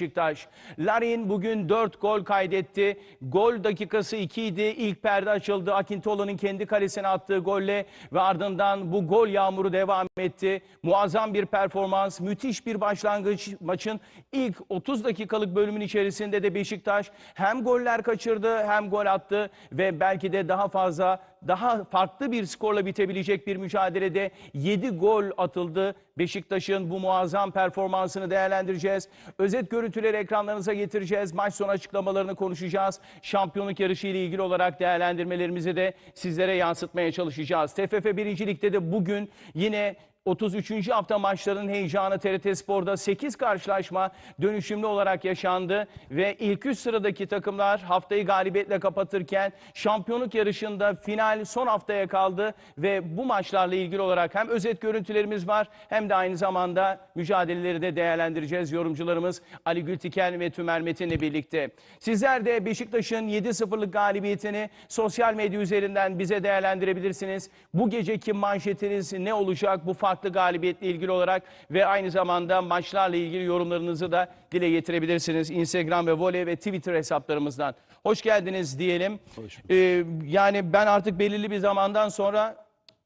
Beşiktaş. Larin bugün 4 gol kaydetti. Gol dakikası 2 idi. İlk perde açıldı. Akintola'nın kendi kalesine attığı golle ve ardından bu gol yağmuru devam etti. Muazzam bir performans, müthiş bir başlangıç maçın ilk 30 dakikalık bölümün içerisinde de Beşiktaş hem goller kaçırdı hem gol attı ve belki de daha fazla daha farklı bir skorla bitebilecek bir mücadelede 7 gol atıldı. Beşiktaş'ın bu muazzam performansını değerlendireceğiz. Özet görüntüleri ekranlarınıza getireceğiz. Maç sonu açıklamalarını konuşacağız. Şampiyonluk yarışı ile ilgili olarak değerlendirmelerimizi de sizlere yansıtmaya çalışacağız. TFF 1. Lig'de de bugün yine 33. hafta maçlarının heyecanı TRT Spor'da 8 karşılaşma dönüşümlü olarak yaşandı ve ilk 3 sıradaki takımlar haftayı galibiyetle kapatırken şampiyonluk yarışında final son haftaya kaldı ve bu maçlarla ilgili olarak hem özet görüntülerimiz var hem de aynı zamanda mücadeleleri de değerlendireceğiz. Yorumcularımız Ali Gültiken ve Tümer Metin'le birlikte. Sizler de Beşiktaş'ın 7-0'lık galibiyetini sosyal medya üzerinden bize değerlendirebilirsiniz. Bu geceki manşetiniz ne olacak bu farklı galibiyetle ilgili olarak ve aynı zamanda maçlarla ilgili yorumlarınızı da dile getirebilirsiniz. Instagram ve voley ve Twitter hesaplarımızdan. Hoş geldiniz diyelim. Ee, yani ben artık belirli bir zamandan sonra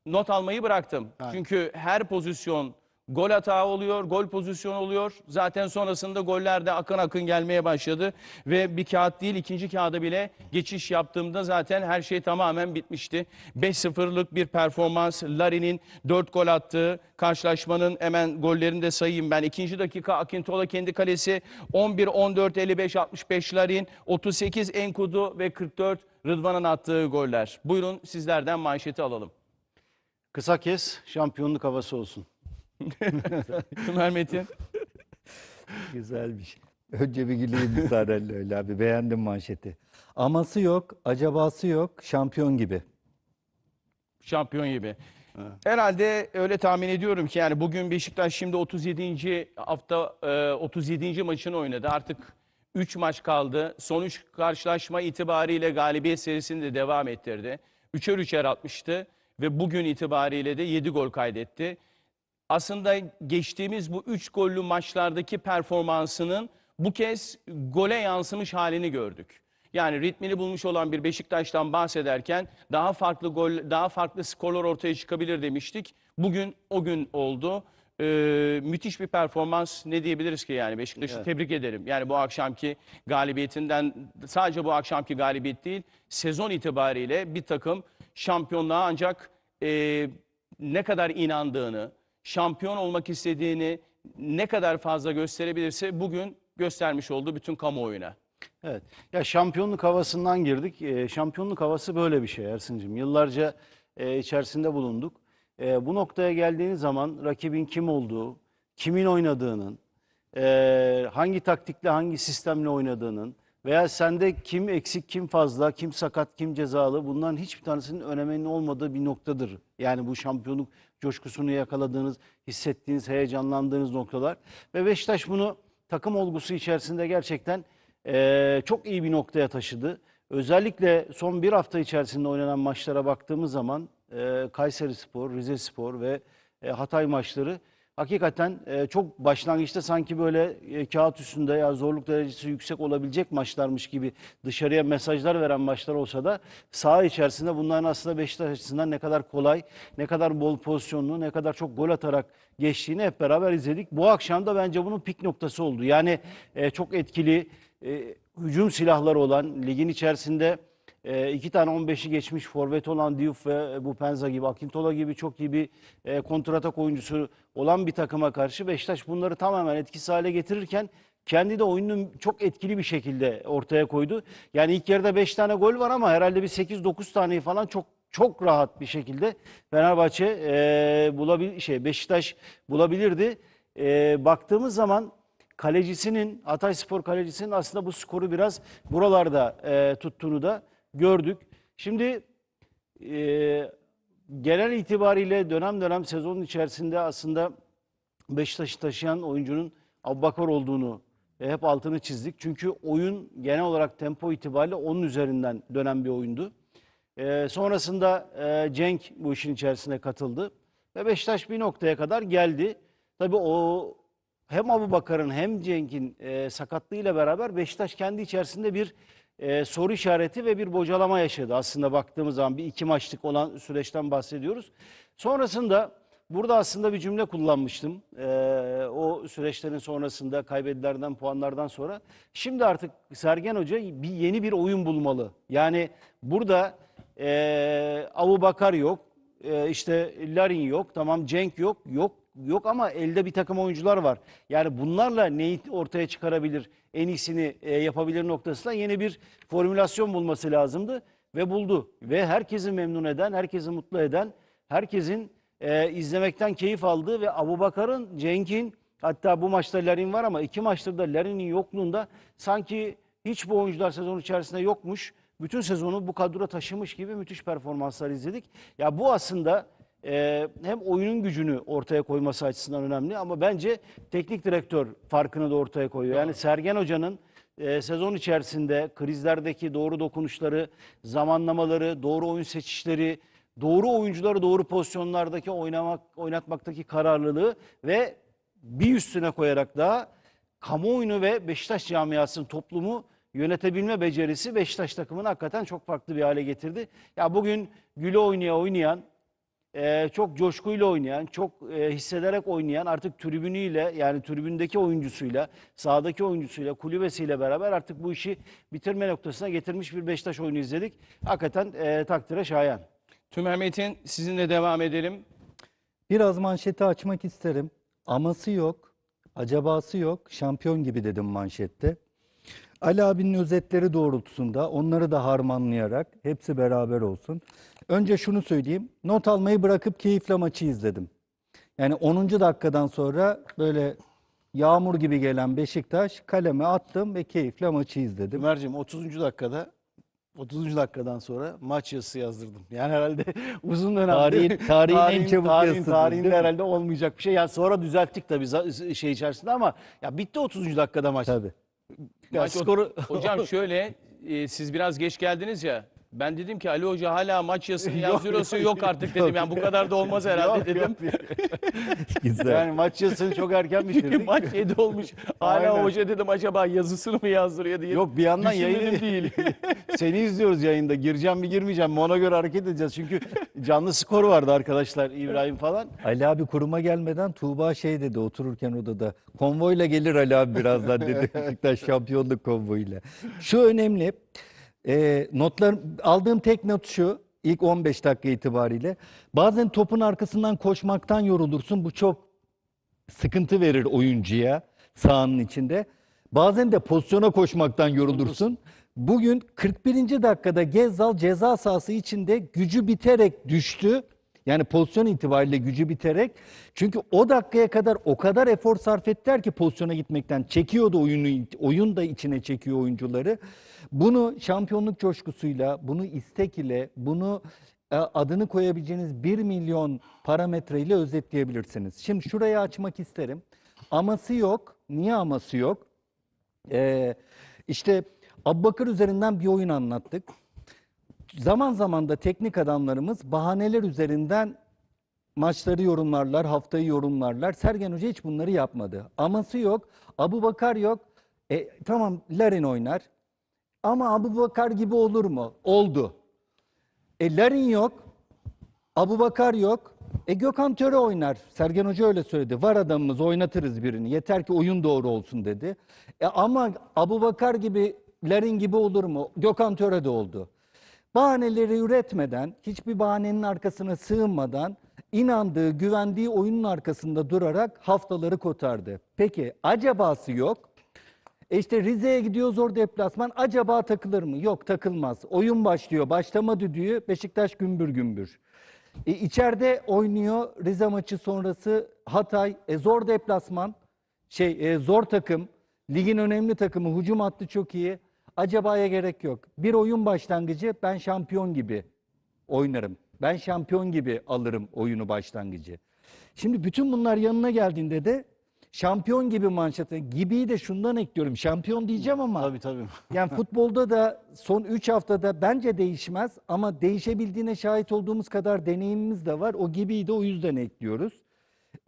not almayı bıraktım. Çünkü her pozisyon gol hata oluyor, gol pozisyonu oluyor. Zaten sonrasında goller de akın akın gelmeye başladı. Ve bir kağıt değil ikinci kağıda bile geçiş yaptığımda zaten her şey tamamen bitmişti. 5-0'lık bir performans. Larin'in 4 gol attığı karşılaşmanın hemen gollerini de sayayım ben. İkinci dakika Akintola kendi kalesi 11-14-55-65 Larin, 38 Enkudu ve 44 Rıdvan'ın attığı goller. Buyurun sizlerden manşeti alalım. Kısa kes, şampiyonluk havası olsun. Ömer Metin. Güzel bir şey. Önce bir güleyim müsaadenle öyle abi. Beğendim manşeti. Aması yok, acabası yok, şampiyon gibi. Şampiyon gibi. Herhalde öyle tahmin ediyorum ki yani bugün Beşiktaş şimdi 37. hafta e, 37. maçını oynadı. Artık 3 maç kaldı. Son 3 karşılaşma itibariyle galibiyet serisini de devam ettirdi. 3'er 3'er atmıştı ve bugün itibariyle de 7 gol kaydetti. Aslında geçtiğimiz bu 3 gollü maçlardaki performansının bu kez gole yansımış halini gördük. Yani ritmini bulmuş olan bir Beşiktaş'tan bahsederken daha farklı gol, daha farklı skorlar ortaya çıkabilir demiştik. Bugün o gün oldu. Ee, müthiş bir performans ne diyebiliriz ki yani Beşiktaş'ı tebrik ederim. Yani bu akşamki galibiyetinden sadece bu akşamki galibiyet değil sezon itibariyle bir takım şampiyonluğa ancak e, ne kadar inandığını, şampiyon olmak istediğini ne kadar fazla gösterebilirse bugün göstermiş oldu bütün kamuoyuna. Evet. Ya şampiyonluk havasından girdik. Ee, şampiyonluk havası böyle bir şey Ersin'cim. Yıllarca e, içerisinde bulunduk. E, bu noktaya geldiğiniz zaman rakibin kim olduğu, kimin oynadığının, e, hangi taktikle, hangi sistemle oynadığının veya sende kim eksik, kim fazla, kim sakat, kim cezalı bunların hiçbir tanesinin öneminin olmadığı bir noktadır. Yani bu şampiyonluk coşkusunu yakaladığınız, hissettiğiniz, heyecanlandığınız noktalar. Ve Beşiktaş bunu takım olgusu içerisinde gerçekten e, çok iyi bir noktaya taşıdı. Özellikle son bir hafta içerisinde oynanan maçlara baktığımız zaman e, Kayseri Spor, Rize Spor ve e, Hatay maçları hakikaten e, çok başlangıçta sanki böyle e, kağıt üstünde ya zorluk derecesi yüksek olabilecek maçlarmış gibi dışarıya mesajlar veren maçlar olsa da saha içerisinde bunların aslında Beşiktaş açısından ne kadar kolay, ne kadar bol pozisyonlu, ne kadar çok gol atarak geçtiğini hep beraber izledik. Bu akşam da bence bunun pik noktası oldu. Yani e, çok etkili hücum silahları olan ligin içerisinde e, iki tane 15'i geçmiş forvet olan Diouf ve Bupenza gibi, Akintola gibi çok iyi bir e, kontratak oyuncusu olan bir takıma karşı Beşiktaş bunları tamamen etkisiz hale getirirken kendi de oyununu çok etkili bir şekilde ortaya koydu. Yani ilk yarıda 5 tane gol var ama herhalde bir 8-9 taneyi falan çok çok rahat bir şekilde Fenerbahçe e, bulabil şey Beşiktaş bulabilirdi. E, baktığımız zaman kalecisinin Hatay Spor kalecisinin aslında bu skoru biraz buralarda e, tuttuğunu da gördük. Şimdi e, genel itibariyle dönem dönem sezonun içerisinde aslında Beşiktaş'ı taşıyan oyuncunun Abubakar olduğunu e, hep altını çizdik. Çünkü oyun genel olarak tempo itibariyle onun üzerinden dönen bir oyundu. E, sonrasında e, Cenk bu işin içerisine katıldı. Ve Beşiktaş bir noktaya kadar geldi. Tabii o hem Abu Bakar'ın hem Cenk'in e, sakatlığıyla beraber Beşiktaş kendi içerisinde bir e, soru işareti ve bir bocalama yaşadı. Aslında baktığımız zaman bir iki maçlık olan süreçten bahsediyoruz. Sonrasında burada aslında bir cümle kullanmıştım. E, o süreçlerin sonrasında kaybedilerden puanlardan sonra. Şimdi artık Sergen Hoca bir yeni bir oyun bulmalı. Yani burada e, Abu Bakar yok, e, işte Larin yok, tamam Cenk yok, yok yok ama elde bir takım oyuncular var. Yani bunlarla neyi ortaya çıkarabilir, en iyisini e, yapabilir noktasında yeni bir formülasyon bulması lazımdı ve buldu. Ve herkesi memnun eden, herkesi mutlu eden, herkesin e, izlemekten keyif aldığı ve Abubakar'ın, Cenk'in hatta bu maçta Larin var ama iki maçtır da Larin'in yokluğunda sanki hiç bu oyuncular sezon içerisinde yokmuş. Bütün sezonu bu kadroya taşımış gibi müthiş performanslar izledik. Ya bu aslında e, hem oyunun gücünü ortaya koyması açısından önemli ama bence teknik direktör farkını da ortaya koyuyor. Yani Sergen Hoca'nın e, sezon içerisinde krizlerdeki doğru dokunuşları, zamanlamaları, doğru oyun seçişleri, doğru oyuncuları doğru pozisyonlardaki oynamak oynatmaktaki kararlılığı ve bir üstüne koyarak daha kamuoyunu ve Beşiktaş camiasının toplumu yönetebilme becerisi Beşiktaş takımını hakikaten çok farklı bir hale getirdi. Ya bugün güle oynaya oynayan, e, çok coşkuyla oynayan, çok e, hissederek oynayan artık tribünüyle yani tribündeki oyuncusuyla, sahadaki oyuncusuyla, kulübesiyle beraber artık bu işi bitirme noktasına getirmiş bir Beşiktaş oyunu izledik. Hakikaten e, takdire şayan. Tümer Metin sizinle devam edelim. Biraz manşeti açmak isterim. Aması yok, acabası yok, şampiyon gibi dedim manşette. Ali abinin özetleri doğrultusunda onları da harmanlayarak hepsi beraber olsun. Önce şunu söyleyeyim. Not almayı bırakıp keyifle maçı izledim. Yani 10. dakikadan sonra böyle yağmur gibi gelen Beşiktaş kaleme attım ve keyifle maçı izledim. Ömerciğim 30. dakikada 30. dakikadan sonra maç yazısı yazdırdım. Yani herhalde uzun dönemde Tarihin- tarihin en çabuk tarihin, yazısı, tarihinde herhalde olmayacak bir şey. Yani sonra düzelttik tabii şey içerisinde ama ya bitti 30. dakikada maç. Tabii. Ya Maç- skoru Hocam şöyle e, siz biraz geç geldiniz ya. Ben dedim ki Ali Hoca hala maç yazısını Yok, yazdırıyorsa yok, yok artık dedim. Yani bu kadar da olmaz herhalde Yok, dedim. yok. Güzel. Yani maç yazısını çok erken bitirdik. maç 7 olmuş. Hala Aynen. hoca dedim acaba yazısını mı yazdırıyor diye. Yok bir yandan yayını değil. Seni izliyoruz yayında. Gireceğim mi girmeyeceğim mi ona göre hareket edeceğiz. Çünkü canlı skor vardı arkadaşlar İbrahim falan. Ali abi kuruma gelmeden Tuğba şey dedi otururken odada. Konvoyla gelir Ali abi birazdan dedi. Beşiktaş şampiyonluk konvoyuyla. Şu önemli. E, notlar aldığım tek not şu. ilk 15 dakika itibariyle. Bazen topun arkasından koşmaktan yorulursun. Bu çok sıkıntı verir oyuncuya sahanın içinde. Bazen de pozisyona koşmaktan yorulursun. Bugün 41. dakikada Gezzal ceza sahası içinde gücü biterek düştü. Yani pozisyon itibariyle gücü biterek. Çünkü o dakikaya kadar o kadar efor sarf ettiler ki pozisyona gitmekten. Çekiyordu oyunu, oyun da içine çekiyor oyuncuları. Bunu şampiyonluk coşkusuyla, bunu istek ile, bunu e, adını koyabileceğiniz 1 milyon parametreyle özetleyebilirsiniz. Şimdi şurayı açmak isterim. Aması yok. Niye aması yok? Ee, işte Abbakır üzerinden bir oyun anlattık. Zaman zaman da teknik adamlarımız bahaneler üzerinden maçları yorumlarlar, haftayı yorumlarlar. Sergen Hoca hiç bunları yapmadı. Aması yok, Abu Bakar yok. E, tamam Larin oynar. Ama Abu Bakar gibi olur mu? Oldu. E, Larin yok. Abu Bakar yok. E Gökhan Töre oynar. Sergen Hoca öyle söyledi. Var adamımız oynatırız birini. Yeter ki oyun doğru olsun dedi. E ama Abu Bakar gibi, Larin gibi olur mu? Gökhan Töre de oldu. Bahaneleri üretmeden, hiçbir bahanenin arkasına sığınmadan inandığı, güvendiği oyunun arkasında durarak haftaları kotardı. Peki acabası yok. E işte Rize'ye gidiyor zor deplasman. Acaba takılır mı? Yok takılmaz. Oyun başlıyor. Başlama düdüğü Beşiktaş gümbür gümbür. E, içeride oynuyor Rize maçı sonrası Hatay. E, zor deplasman. Şey e, zor takım. Ligin önemli takımı. Hücum hattı çok iyi. Acabaya gerek yok. Bir oyun başlangıcı ben şampiyon gibi oynarım. Ben şampiyon gibi alırım oyunu başlangıcı. Şimdi bütün bunlar yanına geldiğinde de şampiyon gibi manşete gibiyi de şundan ekliyorum. Şampiyon diyeceğim ama Tabii tabii. yani futbolda da son 3 haftada bence değişmez ama değişebildiğine şahit olduğumuz kadar deneyimimiz de var. O gibiyi de o yüzden ekliyoruz.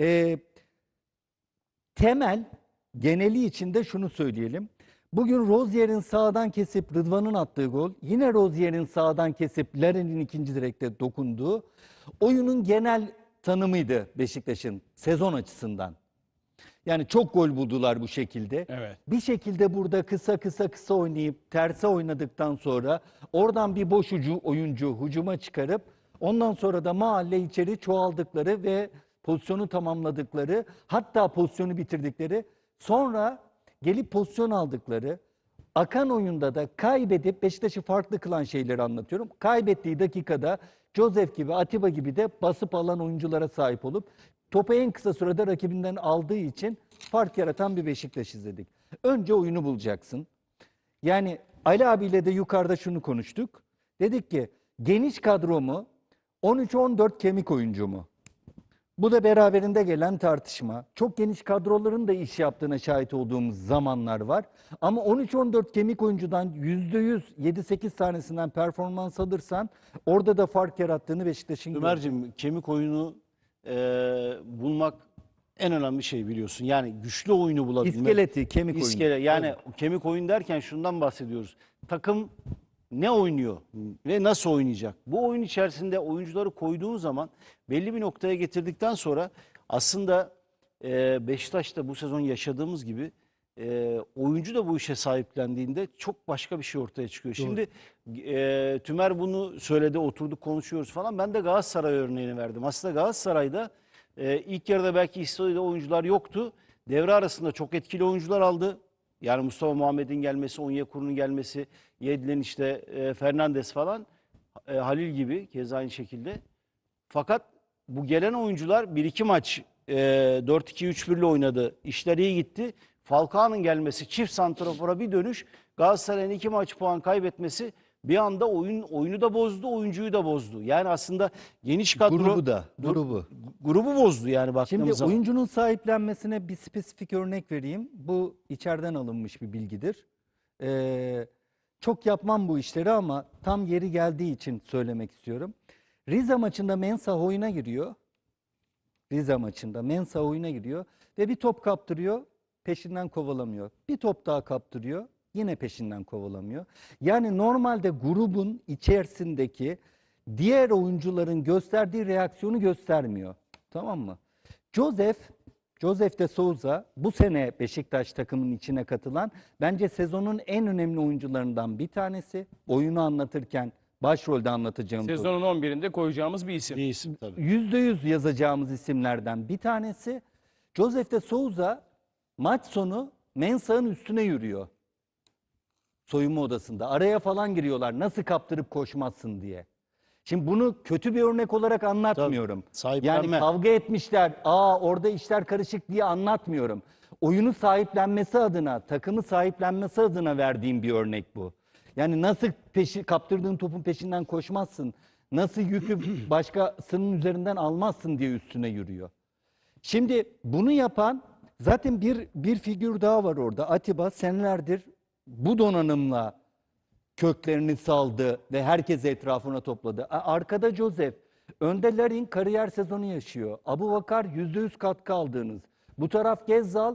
Ee, temel geneli içinde şunu söyleyelim. Bugün Rozier'in sağdan kesip Rıdvan'ın attığı gol, yine Rozier'in sağdan kesip Larin'in ikinci direkte dokunduğu oyunun genel tanımıydı Beşiktaş'ın sezon açısından. Yani çok gol buldular bu şekilde. Evet. Bir şekilde burada kısa kısa kısa oynayıp terse oynadıktan sonra oradan bir boş ucu oyuncu hücuma çıkarıp ondan sonra da mahalle içeri çoğaldıkları ve pozisyonu tamamladıkları hatta pozisyonu bitirdikleri sonra gelip pozisyon aldıkları akan oyunda da kaybedip Beşiktaş'ı farklı kılan şeyleri anlatıyorum. Kaybettiği dakikada Joseph gibi Atiba gibi de basıp alan oyunculara sahip olup topu en kısa sürede rakibinden aldığı için fark yaratan bir Beşiktaş izledik. Önce oyunu bulacaksın. Yani Ali abiyle de yukarıda şunu konuştuk. Dedik ki geniş kadro mu 13-14 kemik oyuncu mu? Bu da beraberinde gelen tartışma. Çok geniş kadroların da iş yaptığına şahit olduğumuz zamanlar var. Ama 13-14 kemik oyuncudan %100 7-8 tanesinden performans alırsan orada da fark yarattığını Beşiktaş'ın. Ömerciğim kemik oyunu e, bulmak en önemli şey biliyorsun. Yani güçlü oyunu bulabilmek. İskeleti, kemik oyunu. İskele, yani kemik oyun derken şundan bahsediyoruz. Takım ne oynuyor ve nasıl oynayacak? Bu oyun içerisinde oyuncuları koyduğun zaman belli bir noktaya getirdikten sonra aslında e, Beşiktaş'ta bu sezon yaşadığımız gibi e, oyuncu da bu işe sahiplendiğinde çok başka bir şey ortaya çıkıyor. Şimdi e, Tümer bunu söyledi, oturduk konuşuyoruz falan. Ben de Galatasaray örneğini verdim. Aslında Galatasaray'da e, ilk yarıda belki istediği oyuncular yoktu. Devre arasında çok etkili oyuncular aldı. Yani Mustafa Muhammed'in gelmesi, Onyekuru'nun gelmesi, Yedlin işte e, Fernandes falan, e, Halil gibi keza aynı şekilde. Fakat bu gelen oyuncular 1-2 maç e, 4-2-3-1 ile oynadı. İşler iyi gitti. Falcao'nun gelmesi, çift santrafora bir dönüş, Galatasaray'ın 2 maç puan kaybetmesi bir anda oyun oyunu da bozdu, oyuncuyu da bozdu. Yani aslında geniş kadro Grubu da, grubu. grubu bozdu yani baktığımız Şimdi zaman. oyuncunun sahiplenmesine bir spesifik örnek vereyim. Bu içeriden alınmış bir bilgidir. Ee, çok yapmam bu işleri ama tam yeri geldiği için söylemek istiyorum. Rize maçında Mensah oyuna giriyor. Rize maçında Mensah oyuna giriyor ve bir top kaptırıyor, peşinden kovalamıyor. Bir top daha kaptırıyor, yine peşinden kovalamıyor. Yani normalde grubun içerisindeki diğer oyuncuların gösterdiği reaksiyonu göstermiyor. Tamam mı? Joseph Joseph de Souza bu sene Beşiktaş takımının içine katılan bence sezonun en önemli oyuncularından bir tanesi. Oyunu anlatırken başrolde anlatacağım. Sezonun 11'inde koyacağımız bir isim. Bir isim tabii. Yüzde yüz yazacağımız isimlerden bir tanesi. Joseph de Souza maç sonu Mensah'ın üstüne yürüyor. Soyunma odasında. Araya falan giriyorlar. Nasıl kaptırıp koşmazsın diye. Şimdi bunu kötü bir örnek olarak anlatmıyorum. Sahiplenme. Yani kavga etmişler. Aa orada işler karışık diye anlatmıyorum. Oyunu sahiplenmesi adına, takımı sahiplenmesi adına verdiğim bir örnek bu. Yani nasıl peşi, kaptırdığın topun peşinden koşmazsın, nasıl yükü başkasının üzerinden almazsın diye üstüne yürüyor. Şimdi bunu yapan zaten bir bir figür daha var orada. Atiba senelerdir bu donanımla köklerini saldı ve herkesi etrafına topladı. Arkada Joseph, önde Larin kariyer sezonu yaşıyor. Abu Bakar %100 katkı aldığınız. Bu taraf Gezzal,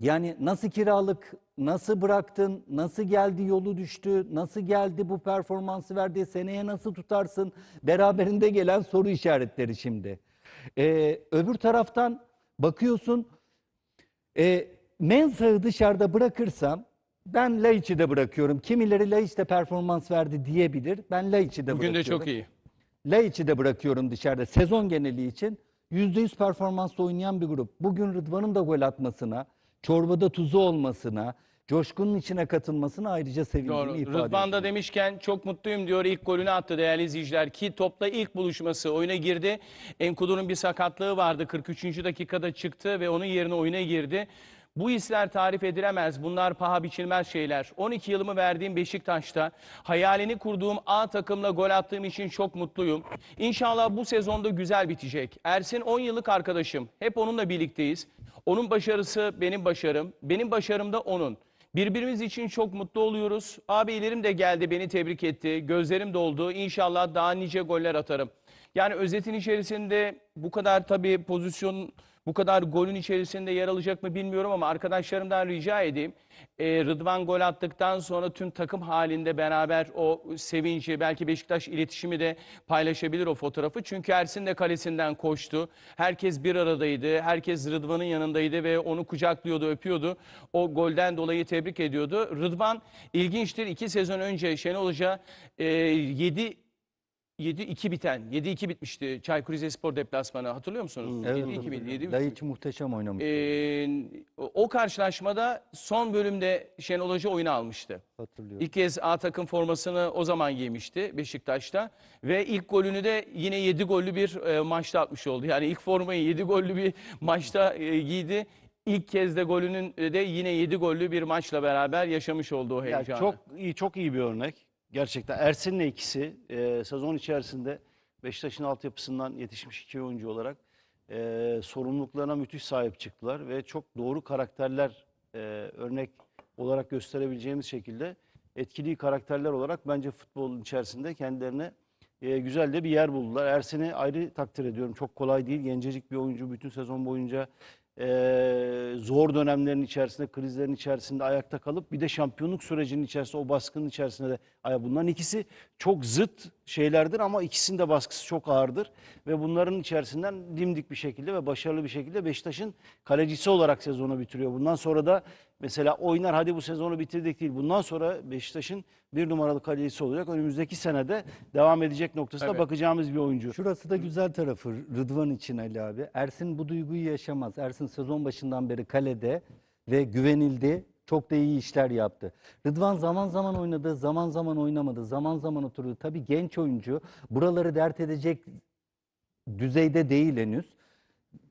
yani nasıl kiralık, nasıl bıraktın, nasıl geldi yolu düştü, nasıl geldi bu performansı verdi, seneye nasıl tutarsın? Beraberinde gelen soru işaretleri şimdi. Ee, öbür taraftan bakıyorsun, e, Mensah'ı dışarıda bırakırsam, ben Laiç'i de bırakıyorum. Kimileri Laiç de performans verdi diyebilir. Ben Laiç'i de Bugün de bırakıyorum. çok iyi. Laiç'i de bırakıyorum dışarıda sezon geneli için. %100 performansla oynayan bir grup. Bugün Rıdvan'ın da gol atmasına, çorbada tuzu olmasına, coşkunun içine katılmasına ayrıca sevindiğimi Doğru. ifade Rıdvan da ediyorum. demişken çok mutluyum diyor. İlk golünü attı değerli izleyiciler ki topla ilk buluşması oyuna girdi. Enkudu'nun bir sakatlığı vardı. 43. dakikada çıktı ve onun yerine oyuna girdi. Bu hisler tarif edilemez. Bunlar paha biçilmez şeyler. 12 yılımı verdiğim Beşiktaş'ta hayalini kurduğum A takımla gol attığım için çok mutluyum. İnşallah bu sezonda güzel bitecek. Ersin 10 yıllık arkadaşım. Hep onunla birlikteyiz. Onun başarısı benim başarım. Benim başarım da onun. Birbirimiz için çok mutlu oluyoruz. Abilerim de geldi beni tebrik etti. Gözlerim doldu. İnşallah daha nice goller atarım. Yani özetin içerisinde bu kadar tabii pozisyon bu kadar golün içerisinde yer alacak mı bilmiyorum ama arkadaşlarımdan rica edeyim. Ee, Rıdvan gol attıktan sonra tüm takım halinde beraber o sevinci belki Beşiktaş iletişimi de paylaşabilir o fotoğrafı. Çünkü Ersin de kalesinden koştu. Herkes bir aradaydı. Herkes Rıdvan'ın yanındaydı ve onu kucaklıyordu, öpüyordu. O golden dolayı tebrik ediyordu. Rıdvan ilginçtir. İki sezon önce Şenol Hoca e, 7 7-2 biten, 7-2 bitmişti Çaykur Rizespor deplasmanı. Hatırlıyor musunuz? 7-2 bitti. 7-3 Laiç muhteşem oynamış. Ee, o karşılaşmada son bölümde Şenol Hoca oyunu almıştı. Hatırlıyorum. İlk kez A takım formasını o zaman giymişti Beşiktaş'ta ve ilk golünü de yine 7 gollü bir e, maçta atmış oldu. Yani ilk formayı 7 gollü bir maçta e, giydi. İlk kez de golünün de yine 7 gollü bir maçla beraber yaşamış olduğu o Ya heyecanı. çok iyi çok iyi bir örnek. Gerçekten Ersin'le ikisi e, sezon içerisinde Beşiktaş'ın altyapısından yetişmiş iki oyuncu olarak e, sorumluluklarına müthiş sahip çıktılar ve çok doğru karakterler e, örnek olarak gösterebileceğimiz şekilde etkili karakterler olarak bence futbolun içerisinde kendilerine e, güzel de bir yer buldular. Ersin'i ayrı takdir ediyorum. Çok kolay değil. Gencecik bir oyuncu bütün sezon boyunca e, zor dönemlerin içerisinde, krizlerin içerisinde ayakta kalıp bir de şampiyonluk sürecinin içerisinde, o baskının içerisinde de bunların ikisi çok zıt şeylerdir ama ikisinin de baskısı çok ağırdır ve bunların içerisinden dimdik bir şekilde ve başarılı bir şekilde Beşiktaş'ın kalecisi olarak sezonu bitiriyor. Bundan sonra da mesela oynar hadi bu sezonu bitirdik değil. Bundan sonra Beşiktaş'ın bir numaralı kalecisi olacak. Önümüzdeki senede devam edecek noktasına Evet. bakacağımız bir oyuncu. Şurası da güzel tarafı Rıdvan için Ali abi. Ersin bu duyguyu yaşamaz. Ersin sezon başından beri kalede ve güvenildi. Çok da iyi işler yaptı. Rıdvan zaman zaman oynadı, zaman zaman oynamadı, zaman zaman oturdu. Tabii genç oyuncu buraları dert edecek düzeyde değil henüz.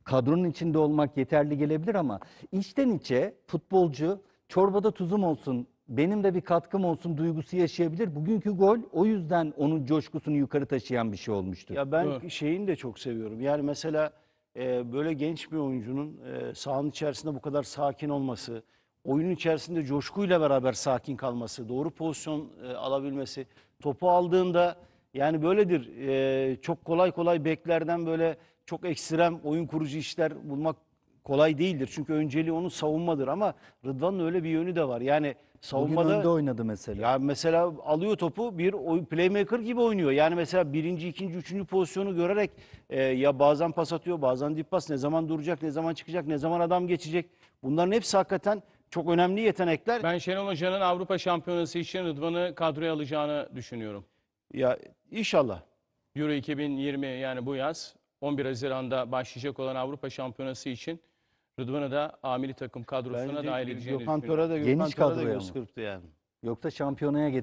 Kadronun içinde olmak yeterli gelebilir ama içten içe futbolcu çorbada tuzum olsun, benim de bir katkım olsun duygusu yaşayabilir. Bugünkü gol o yüzden onun coşkusunu yukarı taşıyan bir şey olmuştur. Ya ben Doğru. şeyini de çok seviyorum. Yani mesela e, böyle genç bir oyuncunun e, sahanın içerisinde bu kadar sakin olması, oyunun içerisinde coşkuyla beraber sakin kalması, doğru pozisyon e, alabilmesi, topu aldığında yani böyledir. E, çok kolay kolay beklerden böyle çok ekstrem oyun kurucu işler bulmak kolay değildir. Çünkü önceliği onun savunmadır ama Rıdvan'ın öyle bir yönü de var. Yani Bugün savunmada önde oynadı mesela. ya mesela alıyor topu bir oy- playmaker gibi oynuyor. Yani mesela birinci, ikinci, üçüncü pozisyonu görerek e, ya bazen pas atıyor, bazen dip pas. Ne zaman duracak, ne zaman çıkacak, ne zaman adam geçecek. Bunların hepsi hakikaten çok önemli yetenekler. Ben Şenol Hoca'nın Avrupa Şampiyonası için Rıdvan'ı kadroya alacağını düşünüyorum. Ya inşallah. Euro 2020 yani bu yaz 11 Haziran'da başlayacak olan Avrupa Şampiyonası için Rıdvan'ı da amili takım kadrosuna Bence dahil edeceğini Gökhan düşünüyorum. Töre de Gökhan Geniş Töre de kadroya göz mı? kırptı yani. Yoksa şampiyonaya getir